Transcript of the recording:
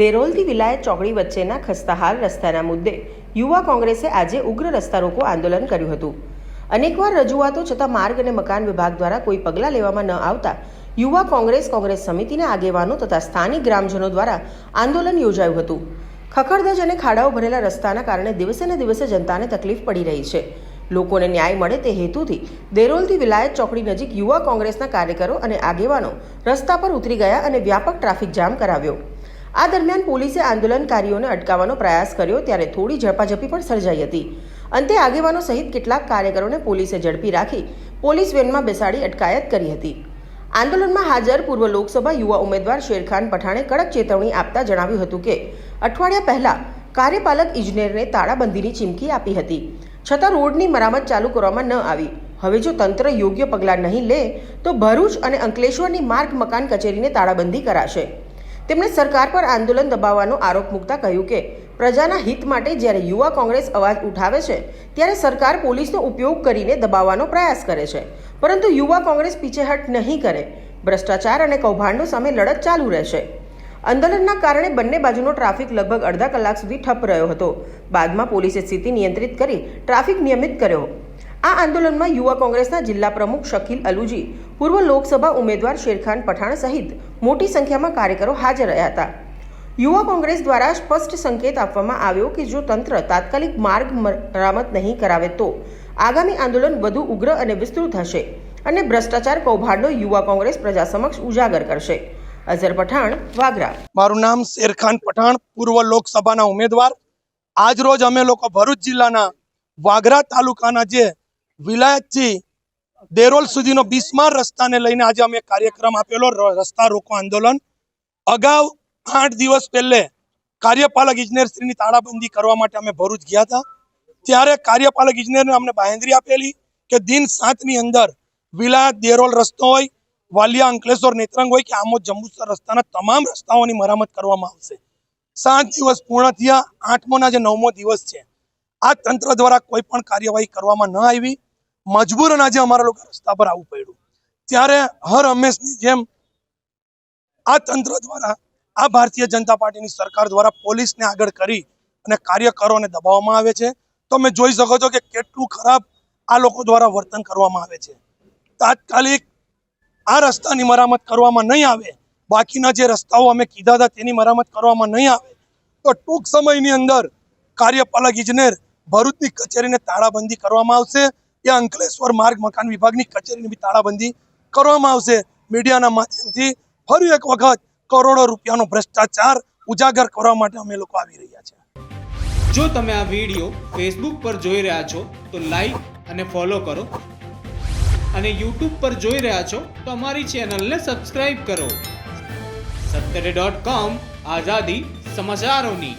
દેરોલથી વિલાયત ચોકડી વચ્ચેના ખસ્તાહાલ રસ્તાના મુદ્દે યુવા કોંગ્રેસે આજે ઉગ્ર રસ્તા રોકો આંદોલન કર્યું હતું. અનેકવાર રજૂઆતો છતાં માર્ગ અને મકાન વિભાગ દ્વારા કોઈ પગલાં લેવામાં ન આવતા યુવા કોંગ્રેસ કોંગ્રેસ સમિતિના આગેવાનો તથા સ્થાનિક ગ્રામજનો દ્વારા આંદોલન યોજાયું હતું. ખખડધજ અને ખાડાઓ ભરેલા રસ્તાના કારણે દિવસે ને દિવસે જનતાને તકલીફ પડી રહી છે. લોકોને ન્યાય મળે તે હેતુથી દેરોલથી વિલાયત ચોકડી નજીક યુવા કોંગ્રેસના કાર્યકરો અને આગેવાનો રસ્તા પર ઉતરી ગયા અને વ્યાપક ટ્રાફિક જામ કરાવ્યો. આ દરમિયાન પોલીસે આંદોલનકારીઓને અટકાવવાનો પ્રયાસ કર્યો ત્યારે થોડી ઝપાઝપી પણ સર્જાઈ હતી. અંતે આગેવાનો સહિત કેટલાક કાર્યકરોને પોલીસે ઝડપી રાખી પોલીસ વેનમાં બેસાડી અટકાયત કરી હતી. આંદોલનમાં હાજર પૂર્વ લોકસભા યુવા ઉમેદવાર શેરખાન પઠાણે કડક ચેતવણી આપતા જણાવ્યું હતું કે, અઠવાડિયા પહેલા કાર્યપાલક ઇજનેરને તાળાબંધીની ચીમકી આપી હતી. છતાં રોડની મરામત ચાલુ કરવામાં ન આવી. હવે જો તંત્ર યોગ્ય પગલાં નહીં લે, તો ભરૂચ અને અંકલેશ્વરની માર્ગ મકાન કચેરીને તાળાબંધી કરાશે. તેમણે સરકાર પર આંદોલન દબાવવાનો આરોપ મૂકતા કહ્યું કે, પ્રજાના હિત માટે જ્યારે યુવા કોંગ્રેસ અવાજ ઉઠાવે છે, ત્યારે સરકાર પોલીસનો ઉપયોગ કરીને દબાવવાનો પ્રયાસ કરે છે. પરંતુ યુવા કોંગ્રેસ પીછેહટ નહીં કરે. ભ્રષ્ટાચાર અને કૌભાંડો સામે લડત ચાલુ રહેશે. આંદોલનના કારણે બંને બાજુનો ટ્રાફિક લગભગ અડધા કલાક સુધી ઠપ રહ્યો હતો. બાદમાં પોલીસે સ્થિતિ નિયંત્રિત કરી ટ્રાફિક નિયમિત કર્યો. આ આંદોલનમાં યુવા કોંગ્રેસના જિલ્લા પ્રમુખ શકીલ અલુજી, પૂર્વ લોકસભા ઉમેદવાર શેરખાન પઠાણ સહિત મોટી સંખ્યામાં કાર્યકરો હાજર રહ્યા હતા. યુવા કોંગ્રેસ દ્વારા સ્પષ્ટ સંકેત આપવામાં આવ્યો કે જો તંત્ર તાત્કાલિક માર્ગ મરામત નહીં કરાવે તો આગામી આંદોલન વધુ ઉગ્ર અને વિસ્તૃત હશે અને ભ્રષ્ટાચાર કૌભાંડો યુવા કોંગ્રેસ પ્રજા સમક્ષ ઉજાગર કરશે. અઝર પઠાણ, વાગરા. મારું નામ શેરખાન પઠાણ, પૂર્વ લોકસભાના ઉમેદવાર. આજ રોજ અમે લોકો ભરૂચ જિલ્લાના વાગરા તાલુકાના જે વિલાયતથી દેરોલ સુધીનો બિસ્માર રસ્તાને લઈને આજે અમે કાર્યક્રમ આપેલો રસ્તા રોકો આંદોલન. અગાઉ આઠ દિવસ પહેલે કાર્યપાલક ઇજનેરશ્રીની તાળાબંધી કરવા માટે અમે ભરૂચ ગયા હતા. ત્યારે કાર્યપાલક ઇજનેરને અમને બાંહેધરી આપેલી કે દિન સાતની અંદર વિલાયત દેરોલ રસ્તો હોય, વાલિયા અંકલેશ્વર નેત્રંગ હોય કે આમોદ જંબુસર રસ્તાના તમામ રસ્તાઓની મરામત કરવામાં આવશે. સાત દિવસ પૂર્ણ થયા, આઠમોના જે નવમો દિવસ છે, આ તંત્ર દ્વારા કોઈ પણ કાર્યવાહી કરવામાં ન આવી. મજબૂરન આજે અમારા લોકો રસ્તા પર આવવું પડ્યું. ત્યારે હર હંમેશની જેમ આ તંત્ર દ્વારા, આ ભારતીય જનતા પાર્ટીની સરકાર દ્વારા પોલીસને આગળ કરી અને કાર્યકરોને દબાવવામાં આવે છે. તમે જોઈ શકો છો કે કેટલું ખરાબ આ લોકો દ્વારા વર્તન કરવામાં આવે છે. તાત્કાલિક આ રસ્તાની મરામત કરવામાં નહીં આવે. બાકીના જે રસ્તાઓ અમે કીધા હતા તેની મરામત કરવામાં નહીં આવે. તો ટૂંક સમયની અંદર કાર્યપાલક ઇજનેર ભરૂચની કચેરીને તાળાબંધી કરવામાં આવશે. એ અંકલેશ્વર માર્ગ મકાન વિભાગની કચેરીની તાળાબંધી કરવામાં આવશે. મીડિયાના માધ્યમથી ફરી એક વખત કરોડો રૂપિયાનો ભ્રષ્ટાચાર ઉજાગર કરવા માટે અમે લોકો આવી રહ્યા છે. જો તમે આ વીડિયો ફેસબુક પર જોઈ રહ્યા છો, તો લાઈક અને ફોલો કરો. અને યુટ્યુબ પર જોઈ રહ્યા છો, તો અમારી ચેનલને સબસ્ક્રાઇબ કરો. સત્તરે ડોટ કોમ આઝાદી સમાચારોની.